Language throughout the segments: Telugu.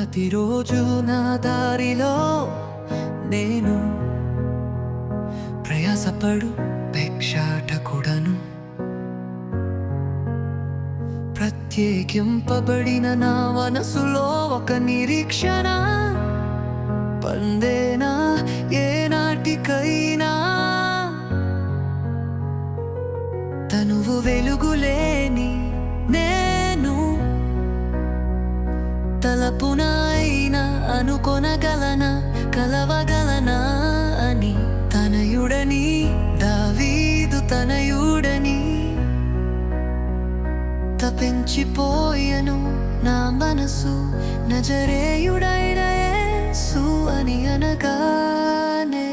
ప్రతిరోజు నా దారిలో నేను ప్రయాసపడు భిక్షాటకుడను ప్రత్యేకింపబడిన నా మనసులో ఒక నిరీక్షణ. పందేనా? ఏనాటికై తలపునైనా అనుకొనగలన కలవగలనా అని. తనయుడని దావీదు తనయుడని. తపించిపోయను నా మనసు నజరేయుడైన యేసు అని అనగానే.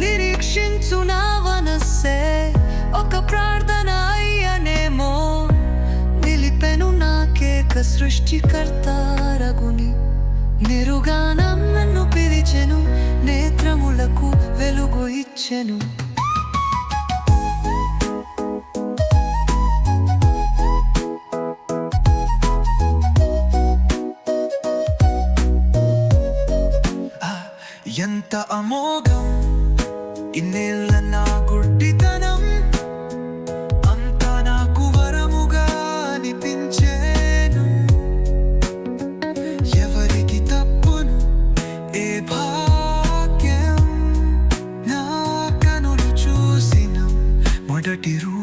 నిరీక్షించు నా మనస్సే ఒక ప్రార్థన నాకేక సృష్టికర్త రగుని నిరుగానం నన్ను పిలిచెను నేత్రములకు వెలుగు ఇచ్చెను. ఎంత అమోఘం ఇన్నేళ్ళ నా గుడ్డితనం. dirty room.